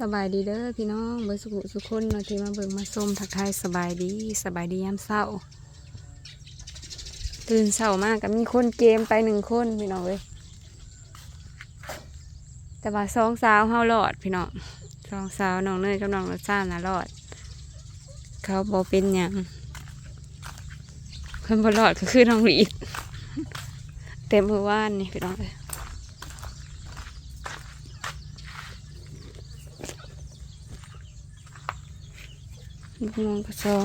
สบายดีเด้อพี่น้องเบิร์สุขุสุขคนเนาะที่มาเบิ่งมาส้มทักทายสบายดีสบายดียามเศร้า ตื่นเศร้ามากก็มีคนเกมไปหนึ่งคนพี่น้องเว้ยแต่ว่าสองสาวเฮารอดพี่น้องสองสาวน้องเนยกับน้องรสชานะรอด เขาบอเป็นหยังเพิ่นบ่รอดก็คือน้องหลีดเต็มมือว่านนี่พี่น้องเอ้ย ลูกมองกระซอ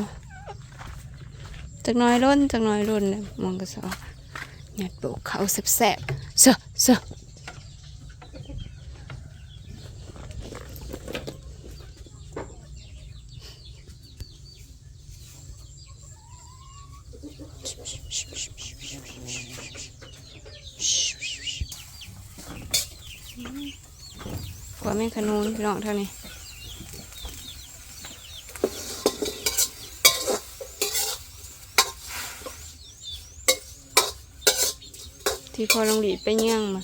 จากน้อยร่นจากน้อยร่นเนี่ยมองกระซอหยัดโบกเขาแสบๆเสอะเสอะกว่าแม่งขนูนพี่น้องเท่านี้ ที่พอลงหลีดไปเยี่ยงมา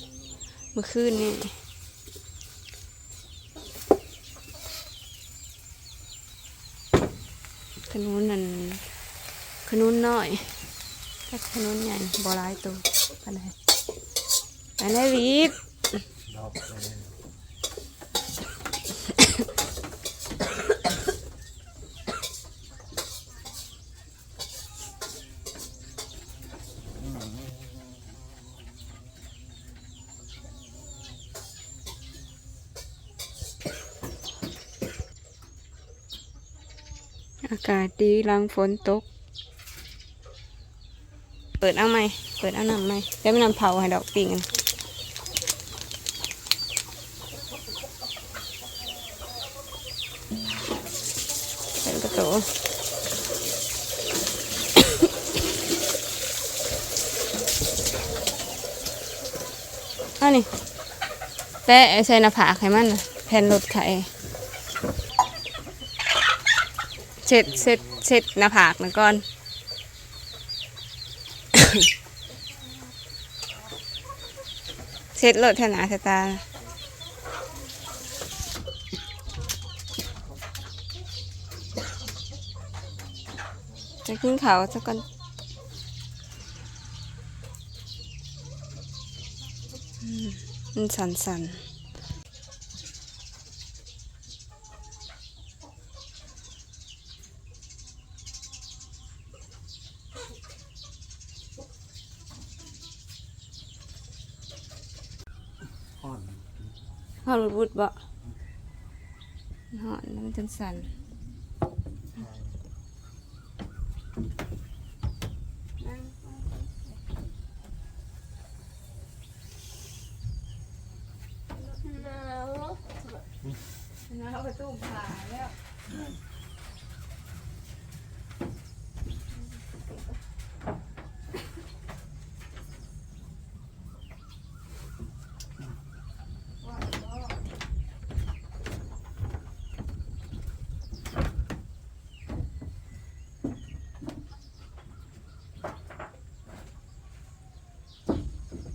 เมื่อคืนนี่ขนุนนั่นขนุนน้อยถ้าขนุนใหญ่บอลายตัวอันไหนอันไหนรีบ อากาศดีหลังฝนตก เปิดเอาไหมเปิดเอาน้ำไหมแล้วไม่นำเผาให้ดอกปิงกันเป็นประตูอันนี้แปะใส่หน้าผากให้มันน่ะแผ่นรถไข่ เสร็จเสร็จเสร็จหน้าผากนก่อนเสร็จรถแถนาแถวตาจะกินเขาสักก่อนมันสันสันๆ อ่อน หอนบุดบ่หอนแล้วมันจังสันหนาวหนาวประตูผ่าแล้ว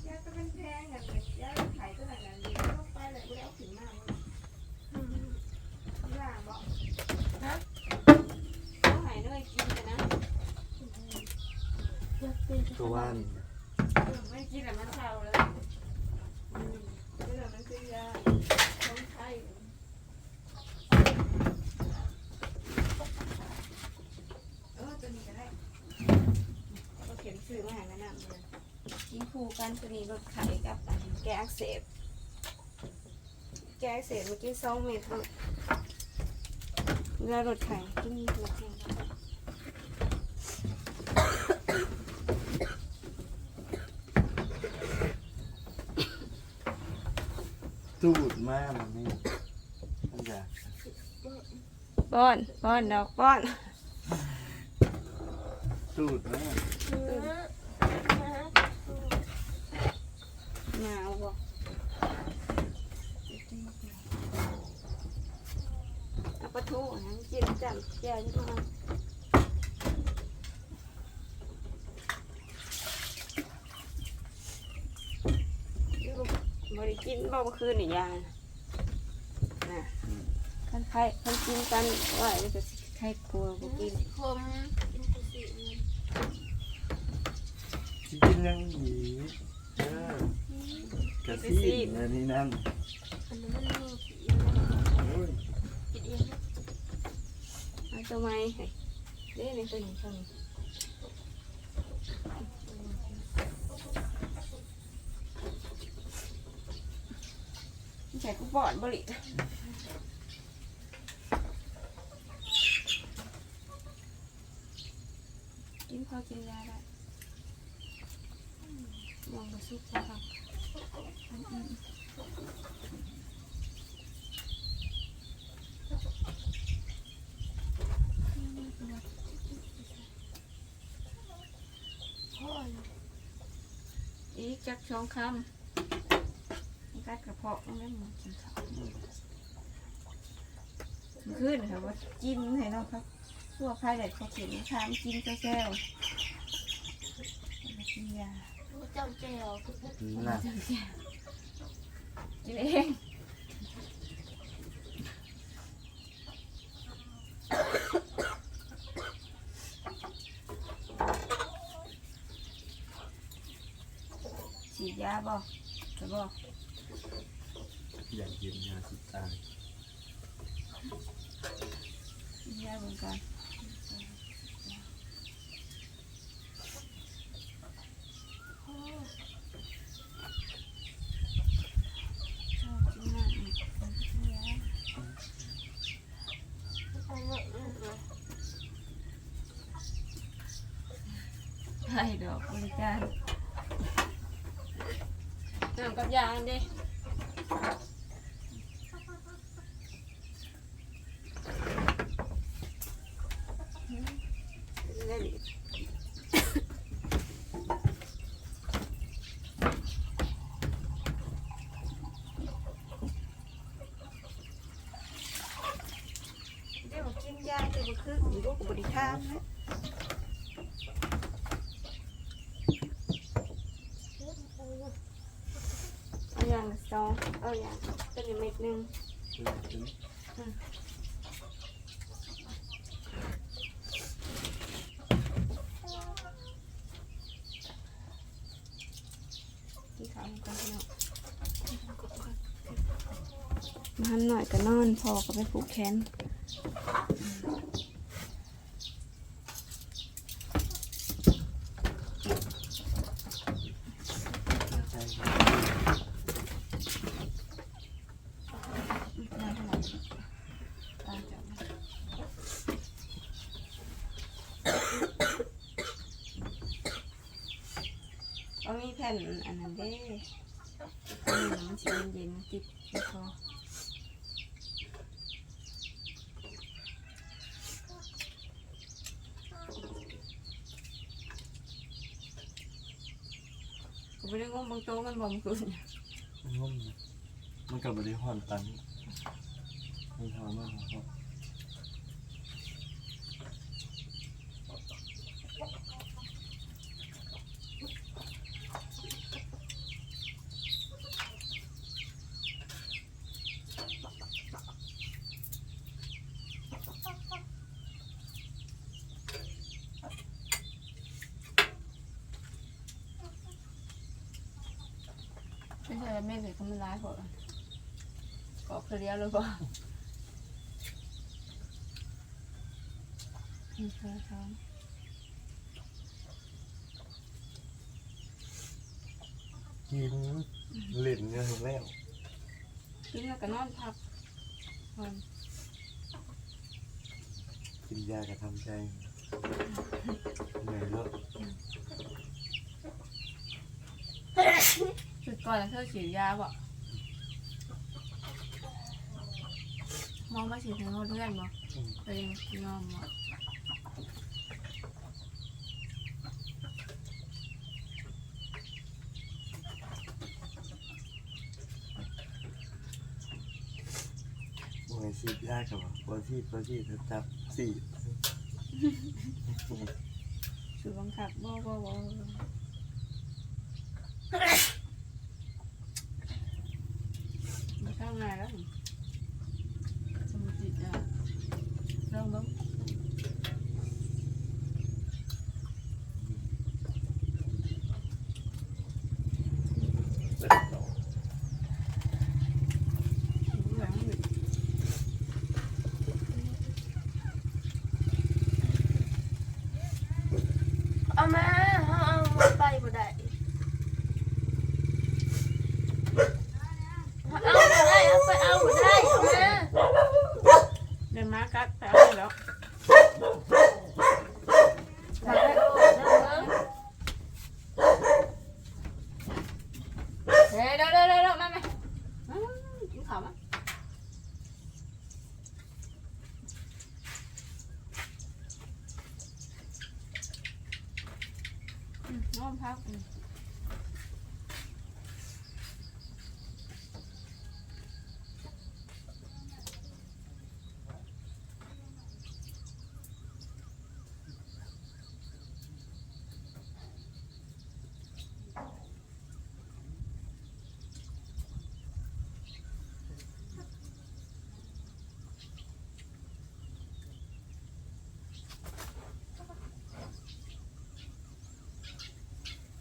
ยาก็เป็นแพงอะยาขายตัวไหนนั้นดีลงไปเลยกูได้เอาถึงมากเลยย่าบอกนะเอาหายเนย กินแต่นะตัวว่านไม่กินแต่มันเศร้าเลยอืมเรื่องมันคือยาท้องไข้เออตัวนี้ก็ได้ก็เขียนชื่อมาให้แนะนำเลยกินคู่กันตัวนี้ลดไข่กับอันแกอักเสบแกอักเสบเมื่อกี้สองเม็ดลดเวลาลดไข่กินลดไข่ ตูดมากมันนี่มันจะป้อนป้อนดอกป้อน ตูดมากหนาวบ่เอาปลาทูนะกินจำแย่ที่มา บริกินบ่เมื่อคืนนี่ยานะคันไข่คันกินกันว่าจะจะไข่กลัวบ่กินผมกินกุศิมันสิกินยังอีกเออกระซีนอันนี้นั่นอันนั้นมันมีผีนะโอ้ยกินเองนะเอาตัวไม้ให้เด้ในตัวนี้ตัวนี้ ใส่กูปอดบริกินพอกินยาได้มองกระซุกเขาอืมพ่อนะอีกจักสองคำ กัดกระเพาะมันได้หมดกินข้าวมันขึ้นค่ะว่ากินให้เนาะครับทั่วภายในเขาเขียนทามกินเจ้าแซวแล้วก็กินยาเจ้าแจวน่ะเจ้าแซวกินเองฉีดยาบ่จะบ่อ อยากกินยาสิตายยาเหมือนกันใช่ดอกบริการน้ำกับยาอันเด้เล่นอีกเดี๋ยวกินยาเดี๋ยวคือลู กบริการนะเอาอย่างละสองเอาอย่างเป็นอีกเม็ดหนึ่งกินข้าวกันเน้องมาหันหน่อยก็นอนพอก็ไปผูกแขน ใช่ นอนเท่าไหร่ตาจับเอามีแผ่นอันนั้นเด้อันนี้มันสิเย็ นติดที่คอกูไม่ได้งมบางโต๊ะมันบอมคืนงมนะมันกับบริหอนตันมันทำมากครับ แม่เลยเขามันร้ายกว่าก็เคลียร์เลยป่ะมีเคยท้องกินเล่นเงินแล้วกินแล้วก็นอนพักผ่อนกินยากระทำใจเหนื่อยแล้ว จุด ก่อนแล้วเธอฉีดยาบ่มองมาฉีดถึงเขาเลื่อนบ่ตัวเองยอมบ่เหนื่อยสิยากกับพอที่พอที่จะจับสี่สูบังคับบ่บ่บ่ มาเข้างแล้วสมุติ องเบิ้ง เสร็จแล้ว เหลืองอยู่ เอามาเอาเอามาไปบ่ได้เอาบ่ได้เอาไปเอาบ่ได้เอามา เดินมากัดไปเอาให้แล้วทำได้เฮ้ยเดี๋ยวเดี๋ยวเดี๋ยวมาไหมอืมกินข้าวมั้ยอืมน้องพักอืม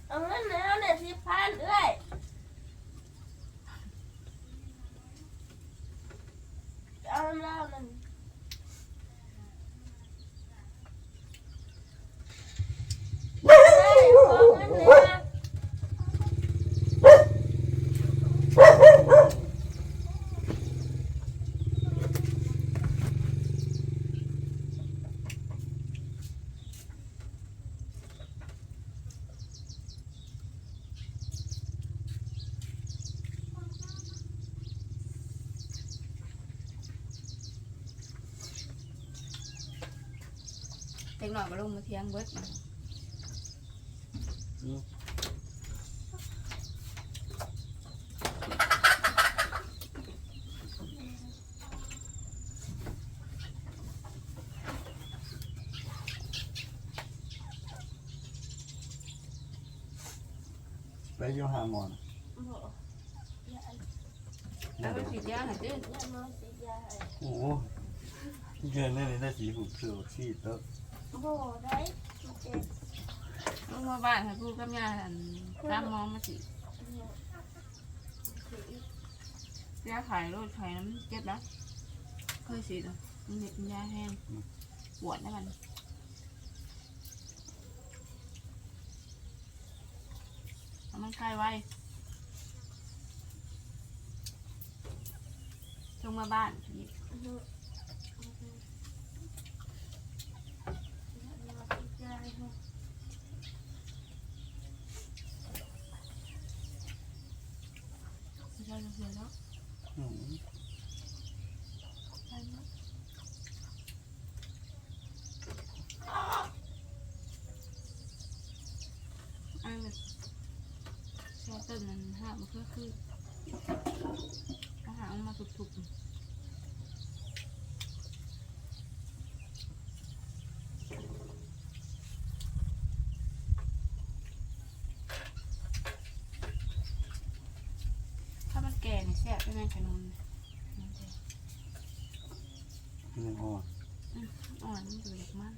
เอาเงินแล้วเนี่ยสิพันเอ้ย เอาแล้วนั่นเฮ้ยขอเงินเนี่ย เด็กหน่อยก็ลงมาเที่ยงเบิดมาไปอยู่หาหมอนบอกอย่าอย่าแล้วก็ฉีดยาหายตื้นมาสิยายโอ้โหเกินได้เลยได้สีหูเขียวสีเต๊ะ บอกได้เจ็บลงมาบ้านให้พูดกับยาอันตามมองมาสิเนี่ยยาขายรถขายน้ำเจ็บแล้วเคยฉีดอะมันเด็กยาแห้งปวดนะมันมันคลายไว้ลงมาบ้านนี่ ไม่ใช่เสียแล้วอืมไปแล้วอันนี้แช่ต้นนั้นห้ามันก็คืออาหารมันมาถูกๆถ้ามันแก่เนี่ยแซ่บไม่แม่นขนมมันยังอ่อน อ่อนมันดูเด็กมาก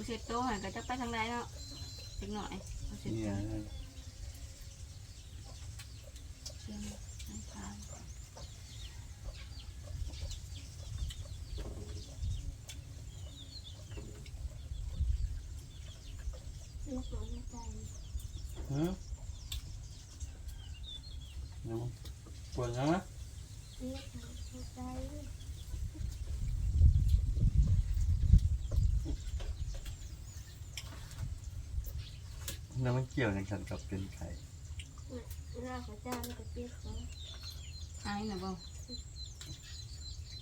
กูเช็ดโต๊ะหันก็จะไปทางใดเนาะจักหน่อยกูเช็ดเนี่ย โต๊ะเชียงน้ำตาล ลูกหลานใจ หืมยังปวดยังนะ ลูกหลานใจ แล้วมันเกี่ยวในกันกับเป็นไข่หน้าของเจ้ามันก็เปียกของหายหน่อยบ่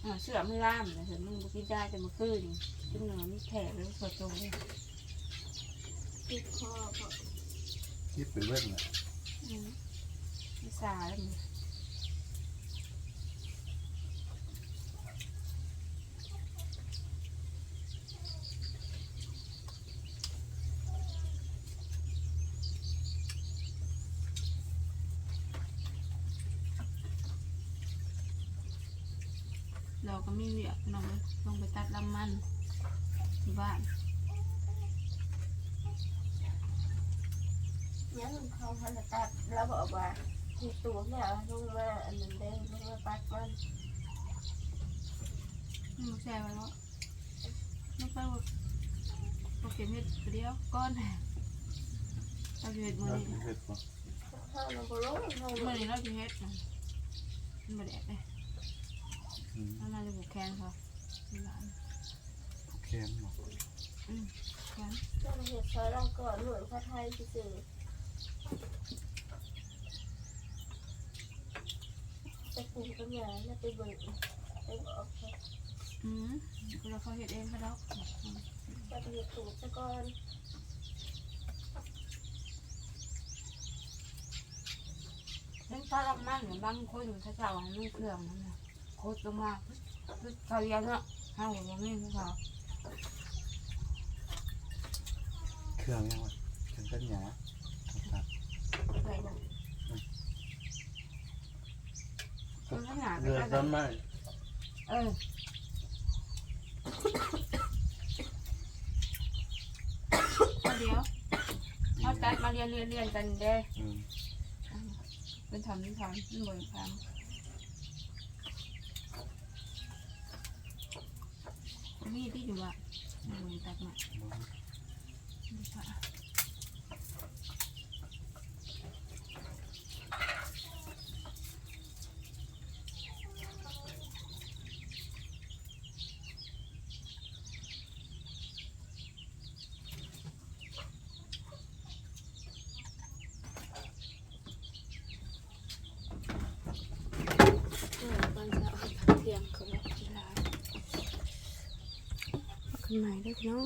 หอ่าเสือมันล่ามนะเสือมันบุกินได้แต่มันคืนขึ้นเหนือมันแถบแล้วสดตรงเลยติดคอเพราะคิดไปเว้นน่ะอืมไม่สาแล้วมัน เราก็ไม่เวียกน้องเลยลงไปตัดลำมันที่บ้านยังเขาพันตัดแล้วบอกว่าที่ตัวเนี่ยลงมาอันนั้นเด้ลงมาปัดมันอืมแซ่บแล้วไม่ไปว่าโอเคเม็ดเดียวก้อนเราจะเห็ดมือเรานี้เฮ็ดบ่ข้าวเราก็ลงเรามือนี้เราจะเห็ดนะมันบดแดดเลยอืม แล้วเราจะบุกแคนเขาที่บ้านแค้นบ่แคนเราเห็ดซอยเราก่อนหน่วยพระไทยสื่อไปปลูกต้นยางแล้วไปเบิ่งไปบอกเขาอืมเราเขาเห็ดเองเขาแล้วว่าจะเห็ดปลูกซะก่อนเล่นฟ้ารับมันเหมือนบางคนเขาจะเอาลูกเครื่องนั่นนะ โคตรลงมาคือเขาเรียนเนาะห้าหัวไม่ของเขาเครื่องยังวะเครื่องกันหยาครับใส่ลงเออขนาดเรือต้นไม้เออเดี๋ยวเขาตัดมาเรียนเรียนเรียนกันเด้อืมเป็นทำที่ทำเป็นบริกา รนี่ที่อยู่อะบริตัดมา บ่ เออบ้านจะเอาผักเทียมเขาบอกที่ร้านขึ้น ใหม่ด้วยพี่น้อง